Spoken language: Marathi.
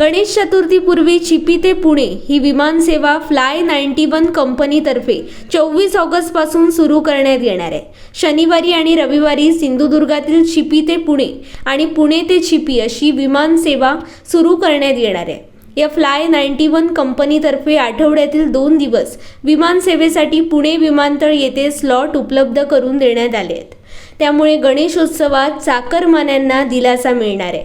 गणेश चतुर्थीपूर्वी चिपी ते पुणे ही विमानसेवा फ्लाय नाईन्टी वन कंपनीतर्फे चोवीस ऑगस्टपासून सुरू करण्यात येणार आहे. शनिवारी आणि रविवारी सिंधुदुर्गातील चिपी ते पुणे आणि पुणे ते चिपी अशी विमानसेवा सुरू करण्यात येणार आहे. या फ्लाय नाईन्टी वन कंपनीतर्फे आठवड्यातील दोन दिवस विमानसेवेसाठी पुणे विमानतळ येथे स्लॉट उपलब्ध करून देण्यात आले आहेत. त्यामुळे गणेशोत्सवात चाकरमान्यांना दिलासा मिळणार आहे.